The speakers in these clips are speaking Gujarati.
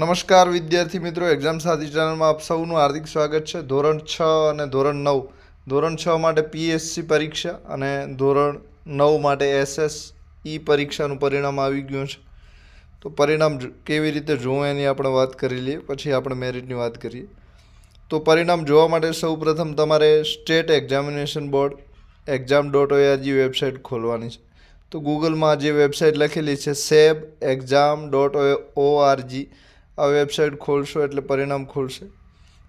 નમસ્કાર વિદ્યાર્થી મિત્રો એક્ઝામ સાથી ચેનલમાં આપ સૌનું હાર્દિક સ્વાગત છે. ધોરણ છ અને ધોરણ નવ. ધોરણ છ માટે પીએસસી પરીક્ષા અને ધોરણ નવ માટે એસએસ ઈ પરીક્ષાનું પરિણામ આવી ગયું છે. તો પરિણામ કેવી રીતે જોવું એની આપણે વાત કરી લઈએ, પછી આપણે મેરિટની વાત કરીએ. તો પરિણામ જોવા માટે સૌ પ્રથમ તમારે state examination board exam dot ORG website ખોલવાની છે. તો ગૂગલમાં જે વેબસાઇટ લખેલી છે સેબ એક્ઝામ ડોટ ઓઆરજી આ વેબસાઇટ ખોલશો એટલે પરિણામ ખોલશે.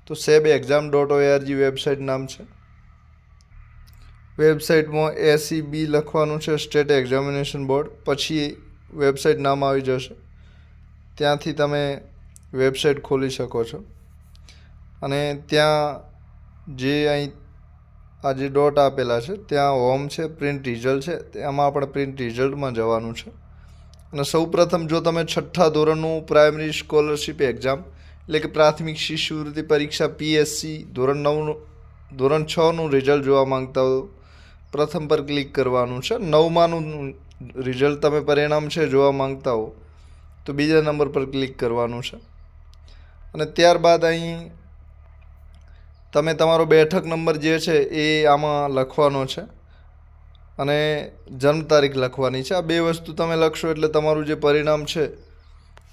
તો SEB exam dot ORG website નામ છે. વેબસાઇટમાં એસીબી લખવાનું છે, સ્ટેટ એક્ઝામિનેશન બોર્ડ. પછી વેબસાઇટ નામ આવી જશે. ત્યાંથી તમે વેબસાઇટ ખોલી શકો છો. અને ત્યાં જે અહીં આ જે ડોટ આપેલા છે, ત્યાં હોમ છે પ્રિન્ટ રિઝલ્ટ છે, તેમાં આપણે પ્રિન્ટ રિઝલ્ટમાં જવાનું છે. અને સૌ પ્રથમ જો તમે છઠ્ઠા ધોરણનું પ્રાઇમરી સ્કોલરશિપ એક્ઝામ એટલે કે પ્રાથમિક શિષ્યવૃત્તિ પરીક્ષા પીએસસી ધોરણ નવનું, ધોરણ છનું રિઝલ્ટ જોવા માંગતા હો, પ્રથમ પર ક્લિક કરવાનું છે. નવમાનું રિઝલ્ટ તમે પરિણામ છે જોવા માંગતા હો, તો બીજા નંબર પર ક્લિક કરવાનું છે. અને ત્યારબાદ અહીં તમે તમારો બેઠક નંબર જે છે એ આમાં લખવાનો છે. અને જન્મ તારીખ લખવાની છે. આ બે વસ્તુ તમે લખશો એટલે તમારું જે પરિણામ છે,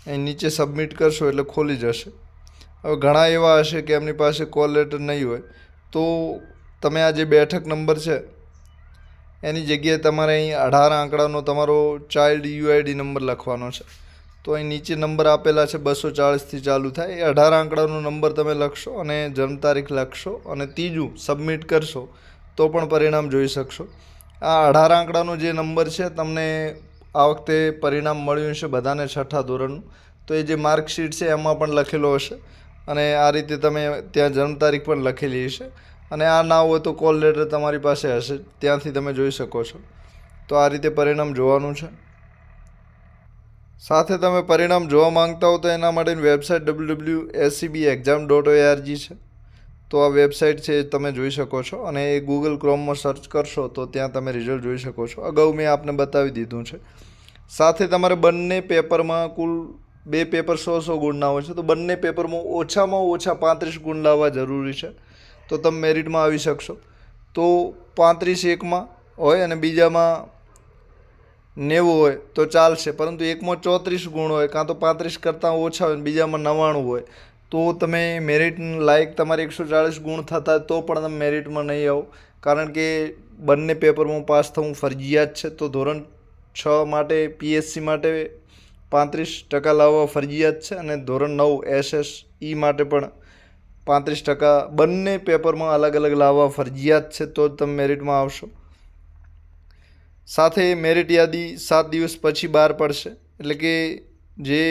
એ નીચે સબમિટ કરશો એટલે ખોલી જશે. હવે ઘણા એવા હશે કે એમની પાસે કોલ લેટર નહીં હોય, તો તમે આ જે બેઠક નંબર છે, એની જગ્યાએ તમારે અહીં અઢાર આંકડાનો તમારો ચાઇલ્ડ યુઆઈડી નંબર લખવાનો છે. તો અહીં નીચે નંબર આપેલા છે બસો ચાળીસથી ચાલુ થાય. એ અઢાર આંકડાનો નંબર તમે લખશો અને જન્મ તારીખ લખશો અને ત્રીજું સબમિટ કરશો, તો પણ પરિણામ જોઈ શકશો. આ અઢાર આંકડાનો જે નંબર છે, તમને આ વખતે પરિણામ મળ્યું છે બધાને છઠ્ઠા ધોરણનું. તો એ જે માર્કશીટ છે, એમાં પણ લખેલો હશે અને આ રીતે તમે ત્યાં જન્મ તારીખ પણ લખેલી હશે. અને આ ના હોય તો કોલ લેટર તમારી પાસે હશે, ત્યાંથી તમે જોઈ શકો છો. તો આ રીતે પરિણામ જોવાનું છે. સાથે તમે પરિણામ જોવા માંગતા હો તો એના માટેની website W W SCB exam dot ORG છે. તો આ વેબસાઇટ છે તમે જોઈ શકો છો અને એ ગૂગલ ક્રોમમાં સર્ચ કરશો તો ત્યાં તમે રિઝલ્ટ જોઈ શકો છો. અગાઉ મેં આપને બતાવી દીધું છે. સાથે તમારે બંને પેપરમાં કુલ બે પેપર સો સો ગુણના હોય છે. તો બંને પેપરમાં ઓછામાં ઓછા પાંત્રીસ ગુણ લાવવા જરૂરી છે. તો તમે મેરિટમાં આવી શકશો. તો પાંત્રીસ એકમાં હોય અને બીજામાં નેવું હોય તો ચાલશે. પરંતુ એકમાં ચોત્રીસ ગુણ હોય, કાં તો પાંત્રીસ કરતાં ઓછા હોય બીજામાં નવ્વાણું હોય. તો તમે મેરિટ લાયક તમારે એકસો ચાળીસ ગુણ થતા તો પણ તમે મેરિટમાં નહીં આવો. કારણ કે બંને પેપરમાં પાસ થવું ફરજિયાત છે. તો ધોરણ છ માટે પીએસસી માટે પાંત્રીસ ટકા લાવવા ફરજિયાત છે. અને ધોરણ નવ એસએસ ઈ માટે પણ પાંત્રીસ ટકા બંને પેપરમાં અલગ અલગ લાવવા ફરજિયાત છે. તો જ તમે મેરિટમાં આવશો. સાથે મેરિટ યાદી સાત દિવસ પછી બહાર પડશે. એટલે કે જે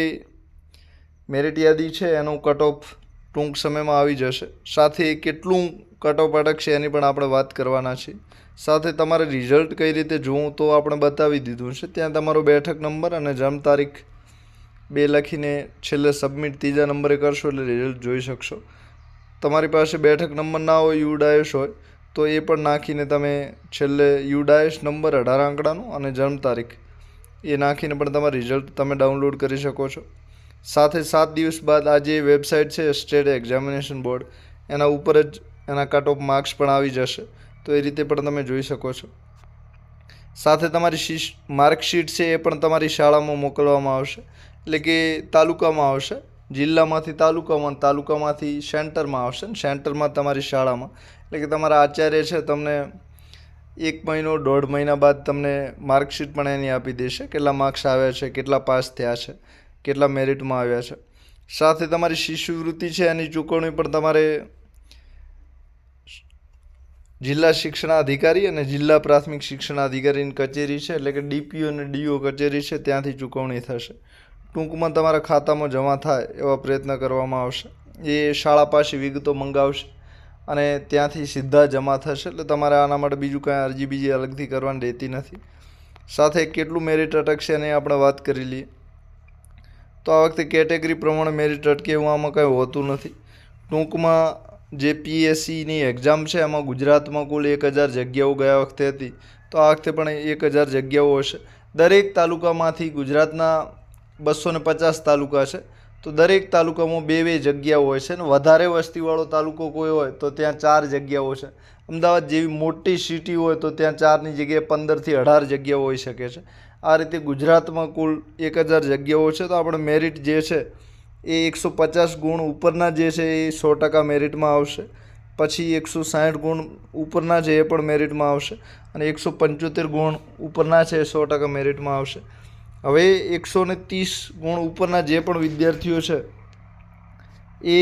મેરિટ યાદી છે, એનું કટ ઓફ ટૂંક સમયમાં આવી જશે. સાથે કેટલું કટ ઓફ અટકશે એની પણ આપણે વાત કરવાના છીએ. સાથે તમારે રિઝલ્ટ કઈ રીતે જોવું તો આપણે બતાવી દીધું છે. ત્યાં તમારો બેઠક નંબર અને જન્મ તારીખ બે લખીને છેલ્લે સબમિટ ત્રીજા નંબરે કરશો એટલે રિઝલ્ટ જોઈ શકશો. તમારી પાસે બેઠક નંબર ના હોય યુડાયસ હોય, તો એ પણ નાખીને તમે છેલ્લે યુડાયસ નંબર અઢાર આંકડાનો અને જન્મ તારીખ એ નાખીને પણ તમારું રિઝલ્ટ તમે ડાઉનલોડ કરી શકો છો. સાથે સાત દિવસ બાદ આ જે વેબસાઇટ છે સ્ટેટ એક્ઝામિનેશન બોર્ડ. એના ઉપર જ એના કટ ઓફ માર્ક્સ પણ આવી જશે. તો એ રીતે પણ તમે જોઈ શકો છો. સાથે તમારી શીશ માર્કશીટ છે એ પણ તમારી શાળામાં મોકલવામાં આવશે. એટલે કે તાલુકામાં આવશે. જિલ્લામાંથી તાલુકામાં તાલુકામાંથી સેન્ટરમાં આવશે ને સેન્ટરમાં તમારી શાળામાં. એટલે કે તમારા આચાર્ય છે તમને એક મહિનો, દોઢ મહિના બાદ તમને માર્કશીટ પણ એની આપી દેશે. કેટલા માર્ક્સ આવ્યા છે, કેટલા પાસ થયા છે. કેટલા મેરિટમાં આવ્યા છે. સાથે તમારી શિષ્યવૃત્તિ છે, એની ચૂકવણી પણ તમારે જિલ્લા શિક્ષણાધિકારી અને જિલ્લા પ્રાથમિક શિક્ષણાધિકારીની કચેરી છે, એટલે કે ડીપીઓ અને ડીઓ કચેરી છે, ત્યાંથી ચૂકવણી થશે. ટૂંકમાં તમારા ખાતામાં જમા થાય એવા પ્રયત્ન કરવામાં આવશે. એ શાળા પાસે વિગતો મંગાવશે અને ત્યાંથી સીધા જમા થશે, એટલે તમારે આના માટે બીજું કાંઈ અરજી બીજી અલગથી કરવાની રહેતી નથી. સાથે કેટલું મેરિટ અટકશે એની આપણે વાત કરી લઈએ. તો આ વખતે કેટેગરી પ્રમાણે મેરિટ અટકે આમાં કંઈ હોતું નથી. ટૂંકમાં જે પીએસસીની એક્ઝામ છે એમાં ગુજરાતમાં કુલ એક હજાર જગ્યાઓ ગયા વખતે હતી. તો આ વખતે પણ એક હજાર જગ્યાઓ હશે. દરેક તાલુકામાંથી ગુજરાતના બસો ને પચાસ તાલુકા છે. તો દરેક તાલુકામાં બે બે જગ્યાઓ હોય છે અને વધારે વસ્તીવાળો તાલુકો કોઈ હોય તો ત્યાં ચાર જગ્યાઓ છે. અમદાવાદ જેવી મોટી સિટી હોય તો ત્યાં ચારની જગ્યાએ પંદરથી અઢાર જગ્યાઓ હોઈ શકે છે. આ રીતે ગુજરાતમાં કુલ એક હજાર જગ્યાઓ છે. તો આપણે મેરિટ જે છે એ એકસો પચાસ ગુણ ઉપરના જે છે એ સો ટકા મેરિટમાં આવશે. પછી એકસો સાઠ ગુણ ઉપરના છે એ પણ મેરિટમાં આવશે. અને એકસો પંચોતેર ગુણ ઉપરના છે એ સો ટકા મેરિટમાં આવશે. હવે એકસો ને ત્રીસ ગુણ ઉપરના જે પણ વિદ્યાર્થીઓ છે એ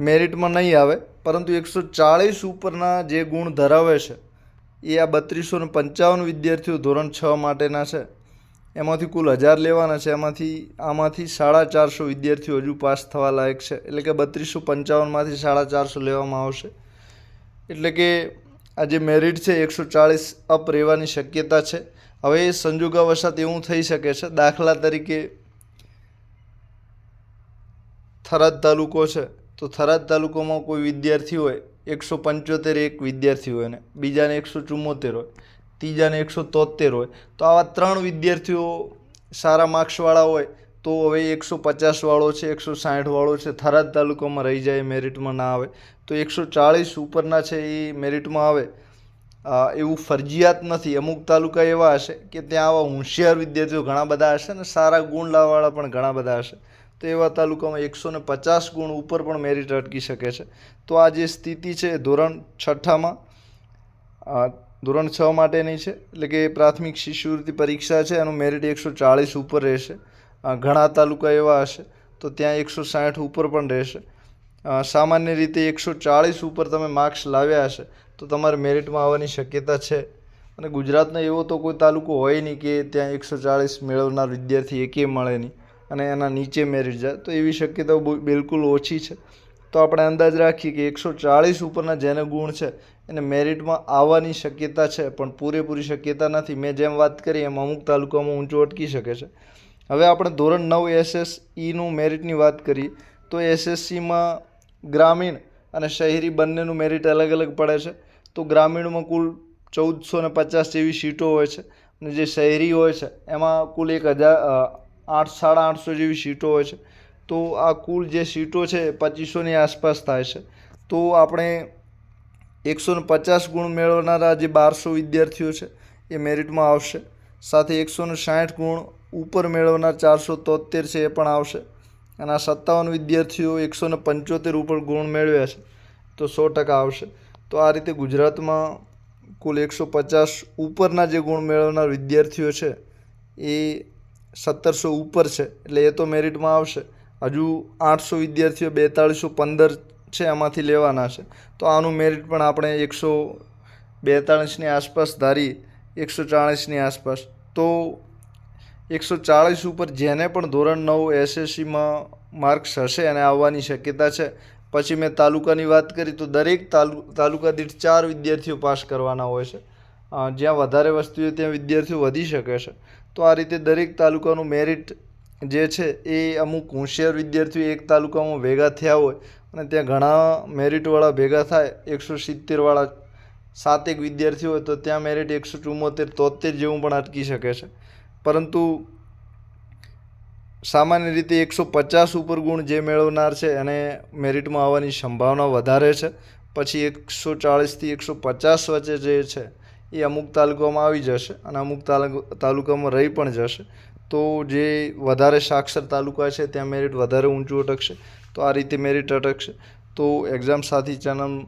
મેરિટમાં નહીં આવે. પરંતુ એકસો ચાળીસ ઉપરના જે ગુણ ધરાવે છે, એ આ બત્રીસો ને પંચાવન વિદ્યાર્થીઓ ધોરણ છ માટેના છે. એમાંથી કુલ હજાર લેવાના છે. એમાંથી, આમાંથી સાડા ચારસો વિદ્યાર્થીઓ હજુ પાસ થવા લાયક છે. એટલે કે બત્રીસો પંચાવનમાંથી સાડા ચારસો લેવામાં આવશે. એટલે કે આ જે મેરિટ છે, એકસો ચાળીસ અપ રહેવાની શક્યતા છે. હવે એ સંજોગાવશાત એવું થઈ શકે છે, દાખલા તરીકે થરાદ તાલુકો છે. તો થરાદ તાલુકામાં કોઈ વિદ્યાર્થી હોય, એકસો પંચોતેર એક વિદ્યાર્થી હોય ને બીજાને એકસો ચુમ્મોતેર હોય, ત્રીજાને એકસો તોતેર હોય, તો આવા ત્રણ વિદ્યાર્થીઓ સારા માર્ક્સવાળા હોય, તો હવે એકસો પચાસવાળો છે, એકસો સાઠવાળો છે, થરાદ તાલુકામાં રહી જાય મેરિટમાં ના આવે. તો એકસો ચાળીસ ઉપરના છે એ મેરિટમાં આવે. એવું ફરજિયાત નથી. અમુક તાલુકા એવા હશે કે ત્યાં આવા હોશિયાર વિદ્યાર્થીઓ ઘણા બધા હશે ને સારા ગુણ લાવવાવાળા પણ ઘણા બધા હશે. તો એવા તાલુકામાં એકસો ને પચાસ ગુણ ઉપર પણ મેરિટ અટકી શકે છે. તો આ જે સ્થિતિ છે, ધોરણ છઠ્ઠામાં ધોરણ છ માટેની છે, એટલે કે પ્રાથમિક શિષ્યવૃત્તિ પરીક્ષા છે, એનું મેરિટ એકસો ચાળીસ ઉપર રહેશે. ઘણા તાલુકા એવા હશે, તો ત્યાં એકસો સાઠ ઉપર પણ રહેશે. સામાન્ય રીતે એકસો ચાળીસ ઉપર તમે માર્ક્સ લાવ્યા હશે, તો તમારે મેરિટમાં આવવાની શક્યતા છે. અને ગુજરાતનો એવો તો કોઈ તાલુકો હોય નહીં કે ત્યાં એકસો ચાળીસ મેળવનાર વિદ્યાર્થી એકે મળે નહીં. અને એના નીચે મેરિટ જાય. તો એવી શક્યતાઓ બિલકુલ ઓછી છે. તો આપણે અંદાજ રાખીએ કે એકસો ચાળીસ ઉપરના જેને ગુણ છે, એને મેરિટમાં આવવાની શક્યતા છે, પણ પૂરેપૂરી શક્યતા નથી. મેં જેમ વાત કરી એમ અમુક તાલુકામાં ઊંચો અટકી શકે છે. હવે આપણે ધોરણ નવ એસએસઈનું મેરિટની વાત કરીએ, તો એસએસસીમાં ગ્રામીણ અને શહેરી બંનેનું મેરિટ અલગ અલગ પડે છે. તો ગ્રામીણમાં કુલ ચૌદસો ને પચાસ જેવી સીટો હોય છે અને જે શહેરી હોય છે, એમાં કુલ એક હજાર આઠ, સાડા આઠસો જેવી સીટો હોય છે. તો આ કુલ જે સીટો છે પચીસોની આસપાસ થાય છે. તો આપણે એકસો ને પચાસ ગુણ મેળવનારા જે બારસો વિદ્યાર્થીઓ છે એ મેરિટમાં આવશે. સાથે એકસો ને સાઠ ગુણ ઉપર મેળવનાર ચારસો તોતેર છે એ પણ આવશે. અને આ સત્તાવન વિદ્યાર્થીઓ એકસો ને પંચોતેર ઉપર ગુણ મેળવ્યા છે. તો સો ટકા આવશે. તો આ રીતે ગુજરાતમાં કુલ એકસો પચાસ ઉપરના જે ગુણ મેળવનાર વિદ્યાર્થીઓ છે એ સત્તરસો ઉપર છે, એટલે એ તો મેરિટમાં આવશે. હજુ આઠસો વિદ્યાર્થીઓ બેતાળીસો પંદર છે એમાંથી લેવાના છે. તો આનું મેરિટ પણ આપણે એકસો બેતાળીસની આસપાસ ધારી, એકસો ચાળીસની આસપાસ. તો એકસો ચાળીસ ઉપર જેને પણ ધોરણ નવ એસએસસીમાં માર્ક્સ હશે અને આવવાની શક્યતા છે. પછી મેં તાલુકાની વાત કરી તો દરેક તાલુ, તાલુકા દીઠ ચાર વિદ્યાર્થીઓ પાસ કરવાના હોય છે. જ્યાં વધારે વસ્તી હોય ત્યાં વિદ્યાર્થીઓ વધી શકે છે. તો આ રીતે દરેક તાલુકાનું મેરિટ જે છે એ અમુક હોશિયાર વિદ્યાર્થીઓ એક તાલુકામાં ભેગા થયા હોય અને ત્યાં ઘણા મેરિટવાળા ભેગા થાય, એકસો સિત્તેરવાળા સાતેક વિદ્યાર્થીઓ હોય તો ત્યાં મેરિટ એકસો ચુમ્મોતેર તોતેર જેવું પણ અટકી શકે છે. પરંતુ સામાન્ય રીતે એકસો પચાસ ઉપર ગુણ જે મેળવનાર છે એને મેરિટમાં આવવાની સંભાવના વધારે છે. પછી એકસો ચાળીસથી એકસો પચાસ વચ્ચે જે છે એ અમુક તાલુકામાં આવી જશે અને અમુક તાલુ તાલુકામાં રહી પણ જશે. તો જે વધારે સાક્ષર તાલુકા છે, ત્યાં મેરિટ વધારે ઊંચું અટકશે. તો આ રીતે મેરિટ અટકશે. તો એક્ઝામ સાથી ચેનલ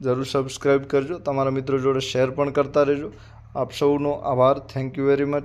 જરૂર સબસ્ક્રાઈબ કરજો. તમારા મિત્રો જોડે શેર પણ કરતા રહેજો. આપ સૌનો આભાર. Thank you very much